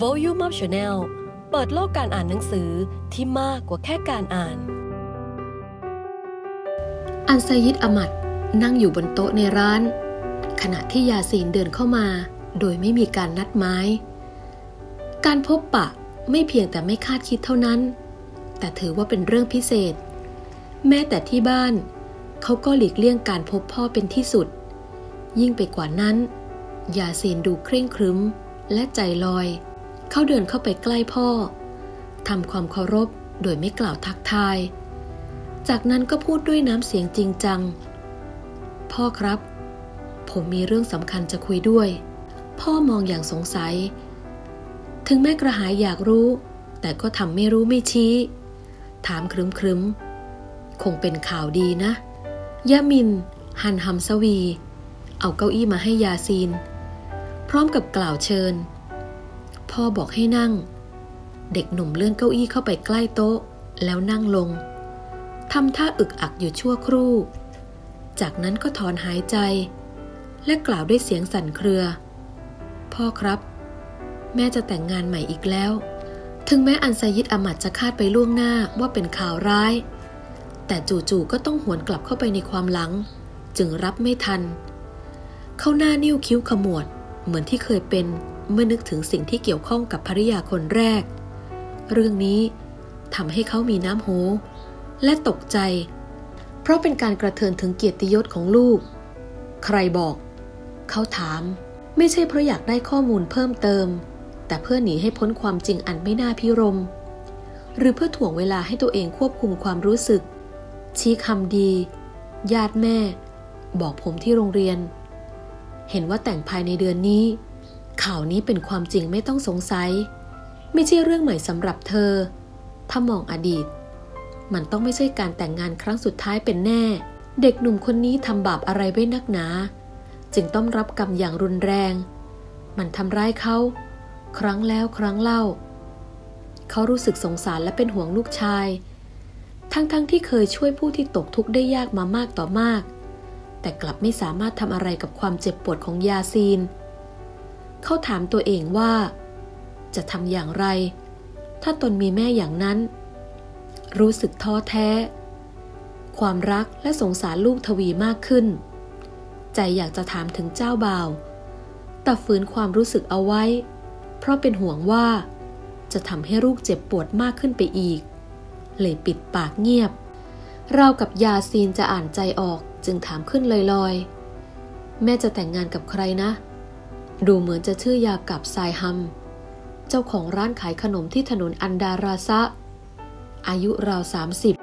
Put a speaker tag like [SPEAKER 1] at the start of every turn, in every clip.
[SPEAKER 1] Volume Up Channel เปิดโลกการอ่านหนังสือที่มากกว่าแค่การอ่าน
[SPEAKER 2] อันไซยิดอมัดนั่งอยู่บนโต๊ะในร้าน ขณะที่ยาซีนเดินเข้ามา โดยไม่มีการนัดหมาย การพบปะไม่เพียงแต่ไม่คาดคิดเท่านั้น แต่ถือว่าเป็นเรื่องพิเศษ แม้แต่ที่บ้าน เขาก็หลีกเลี่ยงการพบพ่อเป็นที่สุด ยิ่งไปกว่านั้น ยาซีนดูเคร่งครึมและใจลอย เขาเดินเข้าไปใกล้พ่อทำความเคารพโดยไม่กล่าวทักทาย จากนั้นก็พูดด้วยน้ำเสียงจริงจัง พ่อครับ ผมมีเรื่องสำคัญจะคุยด้วย พ่อมองอย่างสงสัย ถึงแม่กระหายอยากรู้ แต่ก็ทำไม่รู้ไม่ชี้ ถามครึมครึมคงเป็นข่าวดีนะยะมิน ฮันฮัมสวี เอาเก้าอี้มาให้ยาซีน พร้อมกับกล่าวเชิญ พ่อบอกให้นั่ง เด็กหนุ่มเลื่อนเก้าอี้เข้าไปใกล้โต๊ะ แล้วนั่งลงทำท่าอึกอักอยู่ชั่วครู่ จากนั้นก็ถอนหายใจ และกล่าวด้วยเสียงสั่นเครือ พ่อครับ แม่จะแต่งงานใหม่อีกแล้ว ถึงแม้อันไซยิดอามัดจะคาดไปล่วงหน้าว่าเป็นข่าวร้าย แต่จู่ๆก็ต้องหวนกลับเข้าไปในความหลัง จึงรับไม่ทัน เขาหน้านิ้วคิ้วขมวดเหมือนที่เคยเป็น เมื่อนึกถึงสิ่งที่เกี่ยวข้องกับภริยาคนแรก เรื่องนี้ทำให้เขามีน้ำโหและตกใจ เพราะเป็นการกระเทือนถึงเกียรติยศของลูก ใครบอก เขาถาม ไม่ใช่เพราะอยากได้ข้อมูลเพิ่มเติม แต่เพื่อหนีให้พ้นความจริงอันไม่น่าพิรม หรือเพื่อถ่วงเวลาให้ตัวเองควบคุมความรู้สึก ชี้คำดี ญาติแม่ บอกผมที่โรงเรียน เห็นว่าแต่งภายในเดือนนี้ ข่าวนี้เป็นความจริงไม่ต้องสงสัย ไม่ใช่เรื่องใหม่สำหรับเธอ ถ้ามองอดีต มันต้องไม่ใช่การแต่งงานครั้งสุดท้ายเป็นแน่ เด็กหนุ่มคนนี้ทำบาปอะไรไว้นักหนา จึงต้องรับกรรมอย่างรุนแรง มันทำร้ายเขา ครั้งแล้วครั้งเล่า เขารู้สึกสงสารและเป็นห่วงลูกชาย ทั้งๆทที่เคยช่วยผู้ที่ตกทุกข์ได้ยากมามากต่อมาก แต่กลับไม่สามารถทำอะไรกับความเจ็บปวดของยาซีน เขาถามตัวเองว่า จะทำอย่างไร ถ้าตนมีแม่อย่างนั้น รู้สึกท้อแท้ ความรักและสงสารลูกทวีมากขึ้น ใจอยากจะถามถึงเจ้าบ่าว แต่ฝืนความรู้สึกเอาไว้ เพราะเป็นห่วงว่า จะทำให้ลูกเจ็บปวดมากขึ้นไปอีก เลยปิดปากเงียบ เรากับยาซีนจะอ่านใจออกจึงถามขึ้นลอยๆ แม่จะแต่งงานกับใครนะ ดูเหมือนจะชื่อยากับไซฮัม เจ้าของร้านขายขนมที่ถนนอันดาราซะ อายุราวสามสิบ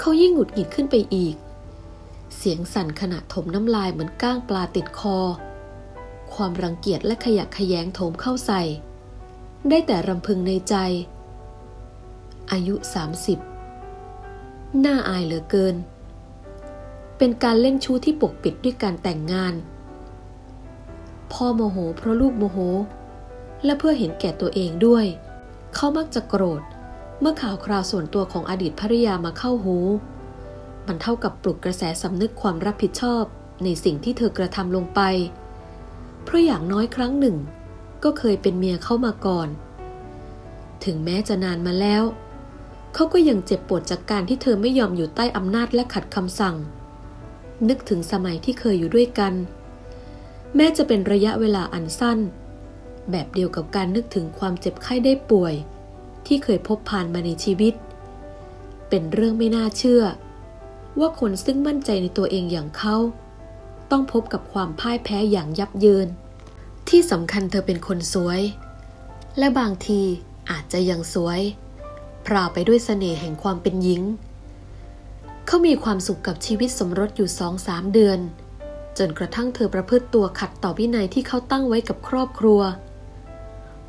[SPEAKER 2] เขายิ่งหงุดหงิดขึ้นไปอีก เสียงสั่นขณะถมน้ำลายเหมือนก้างปลาติดคอ ความรังเกียจและขยะขยงโถมเข้าใส่ ได้แต่รำพึงในใจ อายุสามสิบน่าอายเหลือเกิน เป็นการเล่นชู้ที่ปกปิดด้วยการแต่งงาน พ่อโมโห เพราะลูกโมโห และเพื่อเห็นแก่ตัวเองด้วย เขามักจะโกรธ เมื่อข่าวคราวส่วนตัวของอดีตภริยามาเข้าหู มันเท่ากับปลุกกระแสสำนึกความรับผิดชอบในสิ่งที่เธอกระทำลงไป เพราะอย่างน้อยครั้งหนึ่ง ก็เคยเป็นเมียเข้ามาก่อน ถึงแม้จะนานมาแล้ว เขาก็ยังเจ็บปวดจากการที่เธอไม่ยอมอยู่ใต้อำนาจและขัดคำสั่ง นึกถึงสมัยที่เคยอยู่ด้วยกัน แม้จะเป็นระยะเวลาอันสั้น แบบเดียวกับการนึกถึงความเจ็บไข้ได้ป่วย ที่เคยพบผ่านมาในชีวิต เป็นเรื่องไม่น่าเชื่อ ว่าคนซึ่งมั่นใจในตัวเองอย่างเขา ต้องพบกับความพ่ายแพ้อย่างยับเยิน ที่สำคัญเธอเป็นคนสวย และบางทีอาจจะยังสวย พราไปด้วยเสน่ห์แห่งความเป็นหญิง เขามีความสุขกับชีวิตสมรสอยู่สองสามเดือน จนกระทั่งเธอประพฤติตัวขัดต่อวินัยที่เขาตั้งไว้กับครอบครัว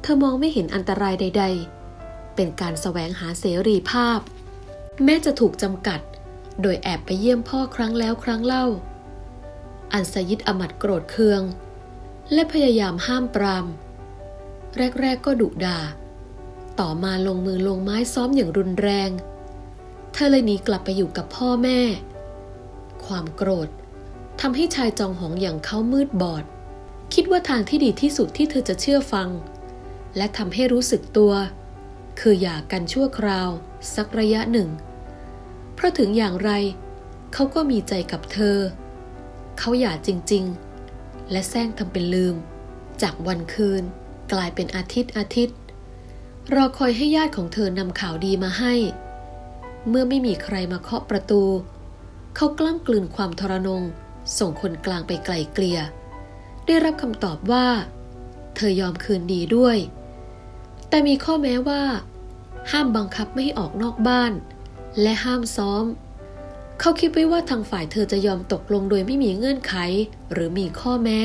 [SPEAKER 2] เธอมองไม่เห็นอันตรายใด ๆ เป็นการแสวงหาเสรีภาพ แม้จะถูกจำกัด โดยแอบไปเยี่ยมพ่อครั้งแล้วครั้งเล่า อันสยิดอมัดโกรธเคือง และพยายามห้ามปราม แรก ๆ ก็ดุด่า ต่อมาลงมือลงไม้ซ้อมอย่างรุนแรง เธอเลยหนีกลับไปอยู่กับพ่อแม่ ความโกรธ ทำให้ชายจองหองอย่างเขามืดบอด คิดว่าทางที่ดีที่สุดที่เธอจะเชื่อฟัง และทำให้รู้สึกตัว คือหย่ากันชั่วคราว สักระยะหนึ่ง เพราะถึงอย่างไร เขาก็มีใจกับเธอ เขาหย่าจริง ๆ และแซงทำเป็นลืม จากวันคืน กลายเป็นอาทิตย์อาทิตย์ รอคอยให้ญาติของเธอนำข่าวดีมาให้ เมื่อไม่มีใครมาเคาะประตู เขากล้ำกลืนความทรนง ส่งคนกลางไปไกลเกลี่ย ได้รับคำตอบว่า เธอยอมคืนดีด้วย แต่มีข้อแม้ว่า ห้ามบังคับไม่ให้ออกนอกบ้าน และห้ามซ้อม เขาคิดไว้ว่าทางฝ่ายเธอจะยอมตกลงโดยไม่มีเงื่อนไขหรือมีข้อแม้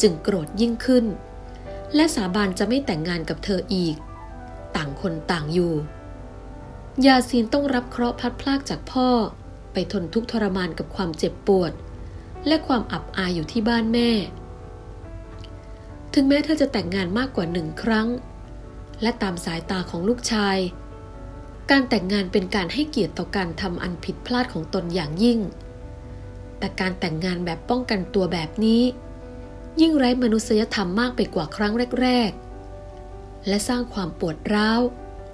[SPEAKER 2] จึงโกรธยิ่งขึ้น และสาบานจะไม่แต่งงานกับเธออีก ต่างคนต่างอยู่ ยาซีนต้องรับเคราะห์พัดพลากจากพ่อไปทนทุกข์ทรมานกับความเจ็บปวด และความอับอายอยู่ที่บ้านแม่ ถึงแม้เธอจะแต่งงานมากกว่าหนึ่งครั้ง และตามสายตาของลูกชาย การแต่งงานเป็นการให้เกียรติต่อการทำอันผิดพลาดของตนอย่างยิ่ง แต่การแต่งงานแบบป้องกันตัวแบบนี้ ยิ่งไร้มนุษยธรรมมากไปกว่าครั้งแรก ๆ และสร้างความปวดร้าว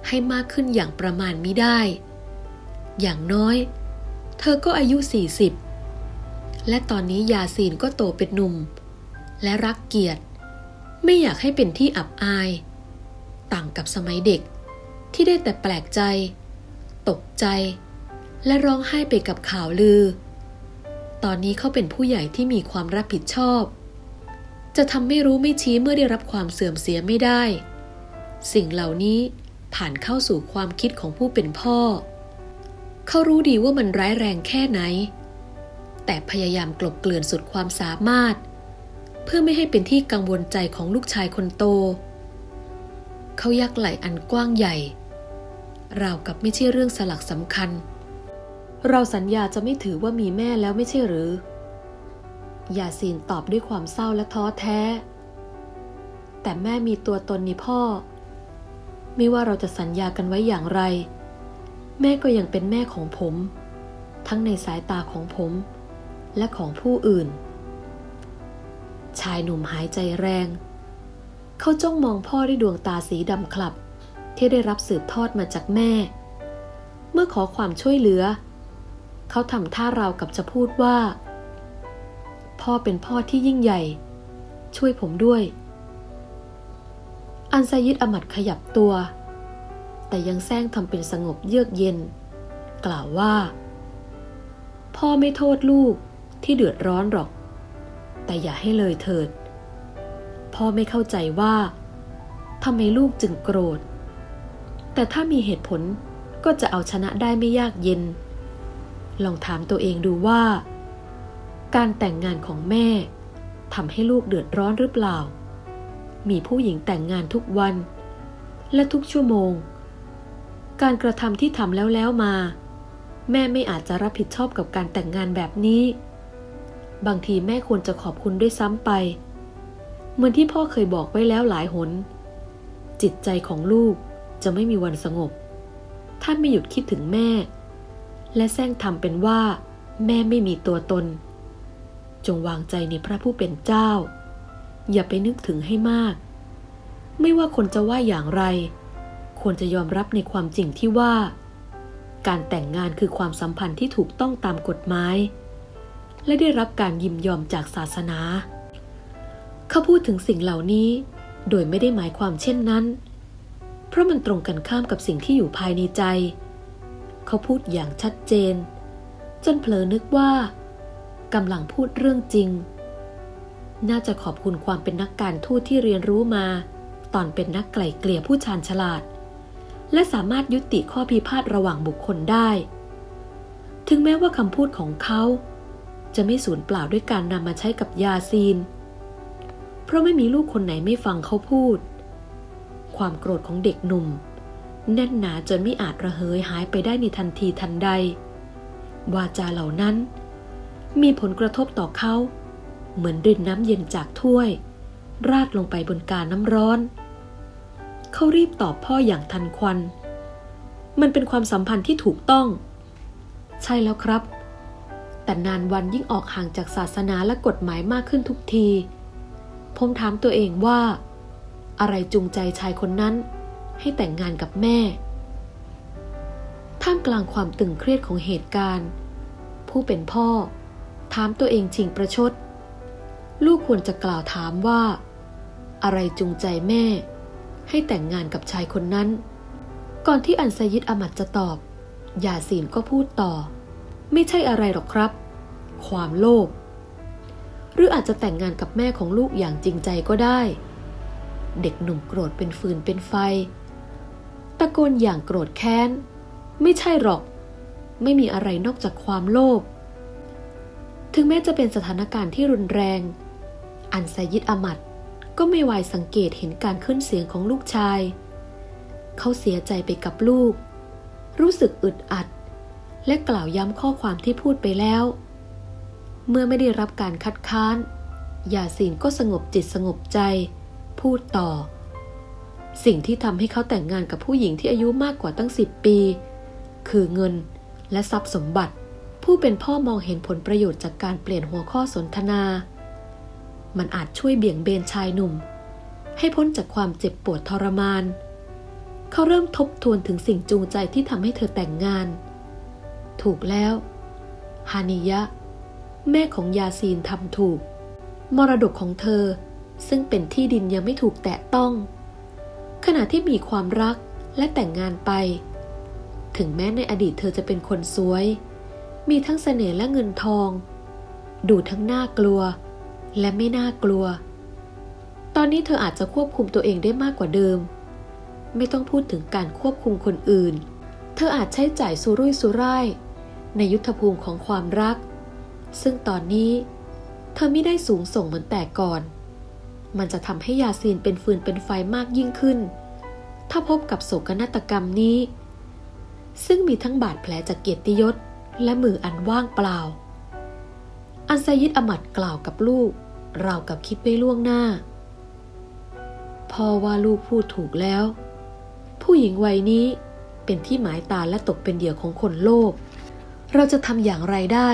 [SPEAKER 2] ให้มากขึ้นอย่างประมาณมิได้ อย่างน้อย เธอก็อายุ 40 และตอนนี้ยาซีนก็โตเป็นหนุ่ม และรักเกียรติ ไม่อยากให้เป็นที่อับอาย ต่างกับสมัยเด็ก ที่ได้แต่แปลกใจ ตกใจ และร้องไห้ไปกับข่าวลือ ตอนนี้เขาเป็นผู้ใหญ่ที่มีความรับผิดชอบ จะทำไม่รู้ไม่ชี้เมื่อได้รับความเสื่อมเสียไม่ได้ สิ่งเหล่านี้ผ่านเข้าสู่ความคิดของผู้เป็นพ่อ เขารู้ดีว่ามันร้ายแรงแค่ไหน แต่พยายามกลบเกลื่อนสุดความสามารถ เพื่อไม่ให้เป็นที่กังวลใจของลูกชายคนโต เขายักไหลอันกว้างใหญ่ ราวกับไม่ใช่เรื่องสลักสำคัญ เราสัญญาจะไม่ถือว่ามีแม่แล้วไม่ใช่หรือยาซีนตอบด้วยความเศร้าและท้อแท้ แต่แม่มีตัวตนนี่พ่อ ไม่ว่าเราจะสัญญากันไว้อย่างไร แม่ก็ยังเป็นแม่ของผม ทั้งในสายตาของผม และของผู้อื่น ชายหนุ่มหายใจแรง เขาจ้องมองพ่อด้วยดวงตาสีดำคลับ ที่ได้รับสืบทอดมาจากแม่ เมื่อขอความช่วยเหลือ เขาทำท่าราวกับจะพูดว่า พ่อเป็นพ่อที่ยิ่งใหญ่ ช่วยผมด้วย อันซายิดอมัดขยับตัว แต่ยังแซงทำเป็นสงบเยือกเย็น กล่าวว่าพ่อไม่โทษลูก ที่เดือดร้อนหรอก แต่อย่าให้เลยเถิด พ่อไม่เข้าใจว่าทำไมลูกจึงโกรธ แต่ถ้ามีเหตุผลก็จะเอาชนะได้ไม่ยากเย็น ลองถามตัวเองดูว่า การแต่งงานของแม่ทำให้ลูกเดือดร้อนหรือเปล่า มีผู้หญิงแต่งงานทุกวัน และทุกชั่วโมง การกระทำที่ทำแล้วแล้วมา แม่ไม่อาจจะรับผิดชอบกับการแต่งงานแบบนี้ บางทีแม่ควรจะขอบคุณด้วยซ้ำไป เหมือนที่พ่อเคยบอกไว้แล้วหลายหน จิตใจของลูกจะไม่มีวันสงบ ถ้าไม่หยุดคิดถึงแม่ และแซงทำเป็นว่า แม่ไม่มีตัวตน จงวางใจในพระผู้เป็นเจ้า อย่าไปนึกถึงให้มาก ไม่ว่าคนจะว่าอย่างไร ควรจะยอมรับในความจริงที่ว่า การแต่งงานคือความสัมพันธ์ที่ถูกต้องตามกฎหมาย และได้รับการยินยอมจากศาสนา เขาพูดถึงสิ่งเหล่านี้ โดยไม่ได้หมายความเช่นนั้น เพราะมันตรงกันข้ามกับสิ่งที่อยู่ภายในใจ เขาพูดอย่างชัดเจน จนเผลอนึกว่ากำลังพูดเรื่องจริง น่าจะขอบคุณความเป็นนักการทูตที่เรียนรู้มา ตอนเป็นนักไกล่เกลี่ยผู้ชาญฉลาด และสามารถยุติข้อพิพาทระหว่างบุคคลได้ ถึงแม้ว่าคำพูดของเขา จะไม่สูญเปล่าด้วยการนำมาใช้กับยาซีน เพราะไม่มีลูกคนไหนไม่ฟังเขาพูด ความโกรธของเด็กหนุ่ม แน่นหนาจนไม่อาจระเหยหายไปได้ในทันทีทันใด วาจาเหล่านั้น มีผลกระทบต่อเขา เหมือนรินน้ำเย็นจากถ้วย ราดลงไปบนกาน้ำร้อน เขารีบตอบพ่ออย่างทันควัน มันเป็นความสัมพันธ์ที่ถูกต้อง ใช่แล้วครับ แต่นานวันยิ่งออกห่างจากศาสนาและกฎหมายมากขึ้นทุกที ผมถามตัวเองว่า อะไรจูงใจชายคนนั้น ให้แต่งงานกับแม่ ท่ามกลางความตึงเครียดของเหตุการณ์ ผู้เป็นพ่อ ถามตัวเองชิงประชด ลูกควรจะกล่าวถามว่า อะไรจูงใจแม่ ให้แต่งงานกับชายคนนั้น ก่อนที่อันไซยิดอามัดจะตอบยาซีนก็พูดต่อ ไม่ใช่อะไรหรอกครับ ความโลภ หรืออาจจะแต่งงานกับแม่ของลูกอย่างจริงใจก็ได้ เด็กหนุ่มโกรธเป็นฟืนเป็นไฟ ตะโกนอย่างโกรธแค้น ไม่ใช่หรอก ไม่มีอะไรนอกจากความโลภ ถึงแม้จะเป็นสถานการณ์ที่รุนแรง อันไซยิดอามัดก็ไม่วายสังเกตเห็นการขึ้นเสียงของลูกชาย เขาเสียใจไปกับลูก รู้สึกอึดอัด และกล่าวย้ำข้อความที่พูดไปแล้ว เมื่อไม่ได้รับการคัดค้านยาซีนก็สงบจิตสงบใจ พูดต่อ สิ่งที่ทำให้เขาแต่งงานกับผู้หญิงที่อายุมากกว่าตั้งสิบปี คือเงินและทรัพย์สมบัติ ผู้เป็นพ่อมองเห็นผลประโยชน์จากการเปลี่ยนหัวข้อสนทนา มันอาจช่วยเบี่ยงเบนชายหนุ่ม ให้พ้นจากความเจ็บปวดทรมาน เขาเริ่มทบทวนถึงสิ่งจูงใจที่ทำให้เธอแต่งงาน ถูกแล้ว ฮานิยะ แม่ของยาซีนทำถูก มรดกของเธอ ซึ่งเป็นที่ดินยังไม่ถูกแตะต้อง ขณะที่มีความรักและแต่งงานไป ถึงแม้ในอดีตเธอจะเป็นคนสวย มีทั้งเสน่ห์และเงินทอง ดูทั้งน่ากลัว และไม่น่ากลัว ตอนนี้เธออาจจะควบคุมตัวเองได้มากกว่าเดิม ไม่ต้องพูดถึงการควบคุมคนอื่น เธออาจใช้จ่ายสุรุ่ยสุร่ายในยุทธภูมิของความรัก ซึ่งตอนนี้ เธอไม่ได้สูงส่งเหมือนแต่ก่อน มันจะทำให้ยาซีนเป็นฟืนเป็นไฟมากยิ่งขึ้น ถ้าพบกับโศกนาฏกรรมนี้ ซึ่งมีทั้งบาดแผลจากเกียรติยศ และมืออันว่างเปล่า อันไซยิดอมัดกล่าวกับลูกราวกับคิดไว้ล่วงหน้า พ่อว่าลูกพูดถูกแล้ว ผู้หญิงวัยนี้เป็นที่หมายตาและตกเป็นเหยื่อของคนโลภเราจะทำอย่างไรได้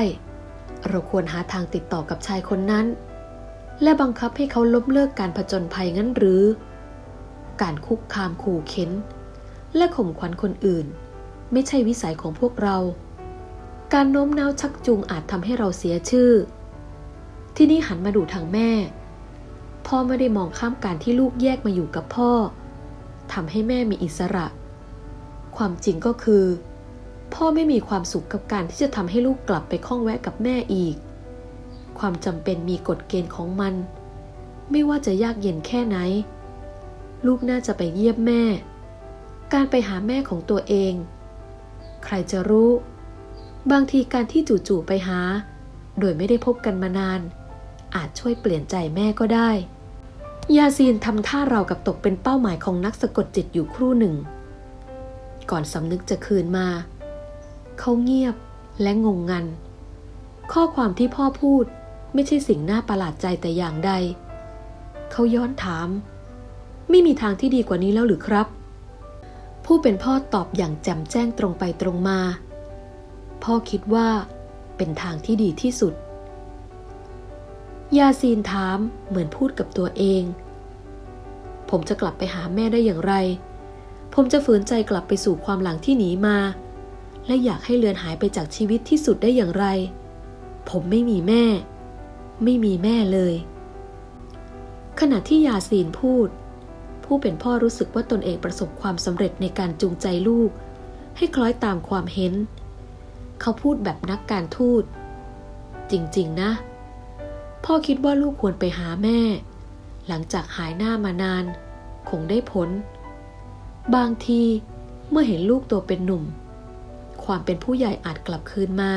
[SPEAKER 2] เราควรหาทางติดต่อกับชายคนนั้น และบังคับให้เขาล้มเลิกการผจญภัยงั้นหรือ การคุกคามขู่เข็น และข่มขวัญคนอื่น ไม่ใช่วิสัยของพวกเรา การโน้มน้าวชักจูงอาจทำให้เราเสียชื่อ ที่นี่หันมาดูทางแม่ พ่อไม่ได้มองข้ามการที่ลูกแยกมาอยู่กับพ่อทำให้แม่มีอิสระ ความจริงก็คือ พ่อไม่มีความสุขกับการที่จะทำให้ลูกกลับไปข้องแวะกับแม่อีก ความจำเป็นมีกฎเกณฑ์ของมัน ไม่ว่าจะยากเย็นแค่ไหน ลูกน่าจะไปเยี่ยมแม่ การไปหาแม่ของตัวเอง ใครจะรู้ บางทีการที่จู่ๆไปหา โดยไม่ได้พบกันมานาน อาจช่วยเปลี่ยนใจแม่ก็ได้ ยาซีนทำท่าเรากับตกเป็นเป้าหมายของนักสะกดจิตอยู่ครู่หนึ่ง ก่อนสำนึกจะคืนมา เขาเงียบและงงงัน ข้อความที่พ่อพูดไม่ใช่สิ่งน่าประหลาดใจแต่อย่างใด เขาย้อนถาม ไม่มีทางที่ดีกว่านี้แล้วหรือครับ ผู้เป็นพ่อตอบอย่างแจ่มแจ้งตรงไปตรงมา พ่อคิดว่าเป็นทางที่ดีที่สุด ยาซีนถามเหมือนพูดกับตัวเอง ผมจะกลับไปหาแม่ได้อย่างไร ผมจะฝืนใจกลับไปสู่ความหลังที่หนีมา และอยากให้เลือนหายไปจากชีวิตที่สุดได้อย่างไร ผมไม่มีแม่ ไม่มีแม่เลย ขณะที่ยาซีนพูด ผู้เป็นพ่อรู้สึกว่าตนเองประสบความสำเร็จในการจูงใจลูก ให้คล้อยตามความเห็น เขาพูดแบบนักการทูต จริง ๆ นะ พ่อคิดว่าลูกควรไปหาแม่ หลังจากหายหน้ามานาน คงได้ผล บางทีเมื่อเห็นลูกโตเป็นหนุ่ม ความเป็นผู้ใหญ่อาจกลับคืนมา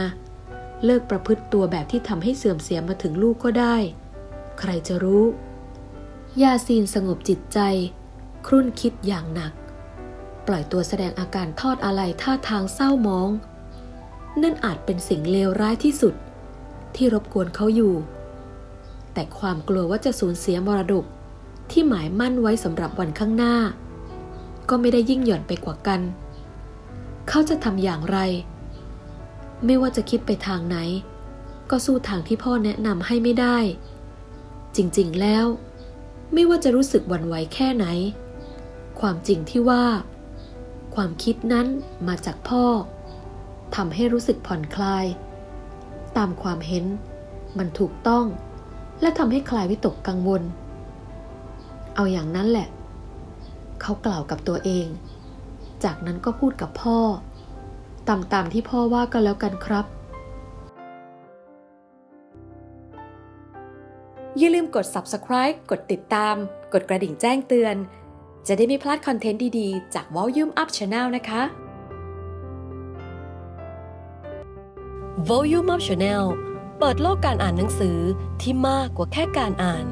[SPEAKER 2] เลิกประพฤติตัวแบบที่ทำให้เสื่อมเสียมาถึงลูกก็ได้ ใครจะรู้ ยาซีนสงบจิตใจ ครุ่นคิดอย่างหนัก ปล่อยตัวแสดงอาการทอดอะไรท่าทางเศร้ามอง นั่นอาจเป็นสิ่งเลวร้ายที่สุด ที่รบกวนเขาอยู่ แต่ความกลัวว่าจะสูญเสียมรดกที่หมายมั่นไว้สำหรับวันข้างหน้า ก็ไม่ได้ยิ่งหย่อนไปกว่ากัน เขาจะทำอย่างไร ไม่ว่าจะคิดไปทางไหน ก็สู้ทางที่พ่อแนะนำให้ไม่ได้ จริงๆแล้ว ไม่ว่าจะรู้สึกหวั่นไหวแค่ไหน ความจริงที่ว่า ความคิดนั้นมาจากพ่อทำให้รู้สึกผ่อนคลาย ตามความเห็น มันถูกต้อง และทำให้คลายวิตกกังวล เอาอย่างนั้นแหละ เขากล่าวกับตัวเอง จากนั้นก็พูดกับพ่อ ตามตามที่พ่อว่าก็แล้วกันครับ
[SPEAKER 1] อย่าลืมกด subscribe กดติดตาม กดกระดิ่งแจ้งเตือน จะได้ไม่พลาดคอนเทนต์ดีๆ จาก Volume Up Channel นะคะ Volume Up Channel เปิดโลกการอ่านหนังสือที่มากกว่าแค่การอ่าน